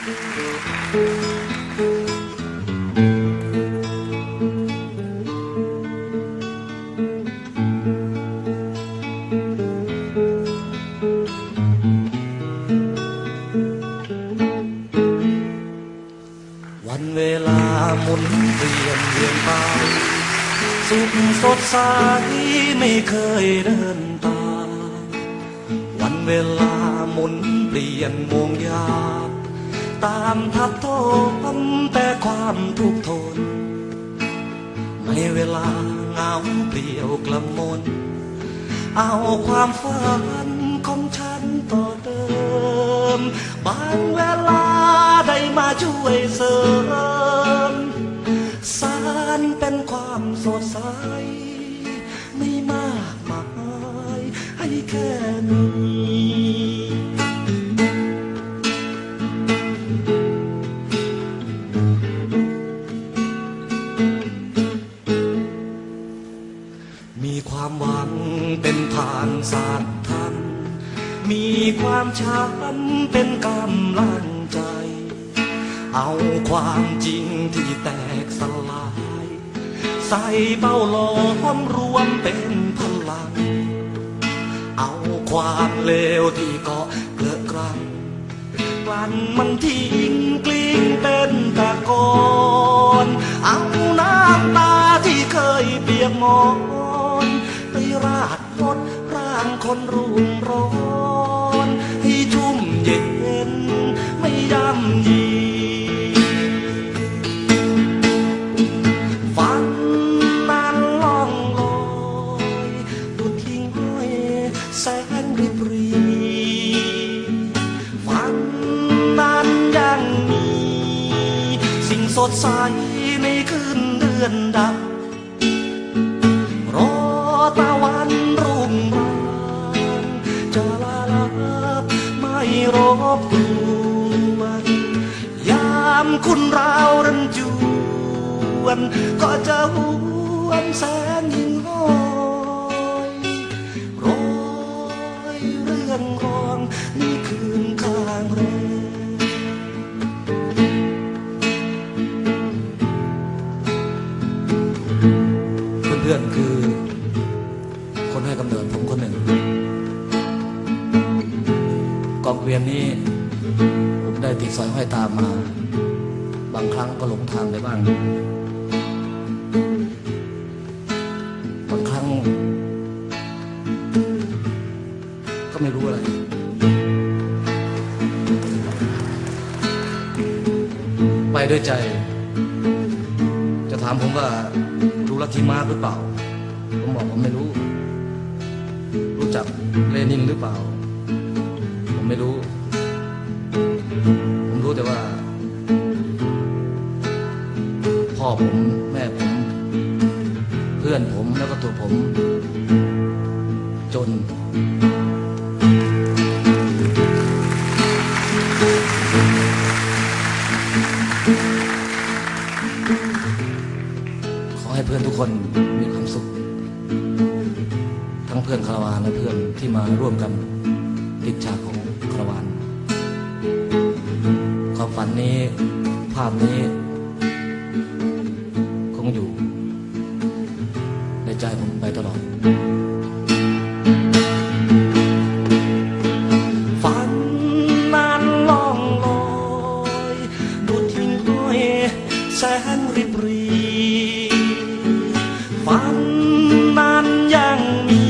วันเวลาหมุนเปลี่ยนเวียนไป สุขสดใสไม่เคยเดินตามวันเวลาหมุนเปลี่ยนมวงยา ตามทับทมแต่ความทุกข์ทน ในเวลาเหงาเปลี่ยวกระมน เอาความฝันของฉันต่อเดิม บางเวลาได้มาช่วยเสริม สารเป็นความสดใส ไม่มากมายให้แค่นี้ ความหวังเป็นทางสารทัน มีความช้ำเป็นกำลังใจ เอาความจริงที่แตกสลาย ใส่เป้าหลอมรวมเป็นพลัง เอาความเลวที่เกาะเกลือกรังกลั่นมันทิ้งกลิ้งเป็นตะกอนเอา สิ่งสดใสในคืนเดือนดับ รอตะวันรุ่งบางจะลาลับไม่รบกวนยามคุณราวรันจวน ก็จะหวนแสน วียนนี้ผมได้ติดสอยห้อยตามมา บางครั้งก็หลงทางไปบ้าง บางครั้ง ก็ไม่รู้อะไร ไปด้วยใจ จะถามผมว่ารู้ลัทธิมากหรือเปล่า ผมบอกผมไม่รู้ รู้จักเลนินหรือเปล่า ไม่รู้ ผมรู้แต่ว่า พ่อผมแม่ผม เพื่อนผมแล้วก็ตัวผม จนขอให้เพื่อนทุกคนมีความสุข ทั้งเพื่อนคาราวานและเพื่อนที่มาร่วมกันติดฉาก นนี้ ภาพนี้ คงอยู่ ในใจผมไปตลอด ฝันนั้นล่องลอยดูดทิ้งห้อยแสนริบรีฝันนั้นยังมี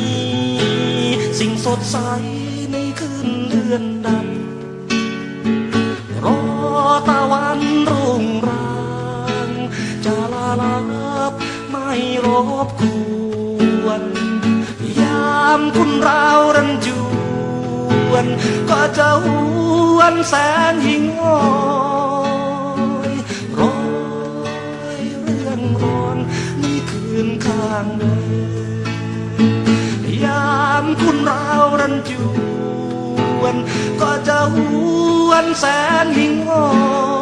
สิ่งสดใสในคืนเดือนดำ บกวน ยามคุณราวรันจวน ก็จะหวนแสนหิงห้อยร้อยเรื่องร้อนนี่คืนข้างเดินยามคุณราวรันจวน ก็จะหวนแสนหิงห้อย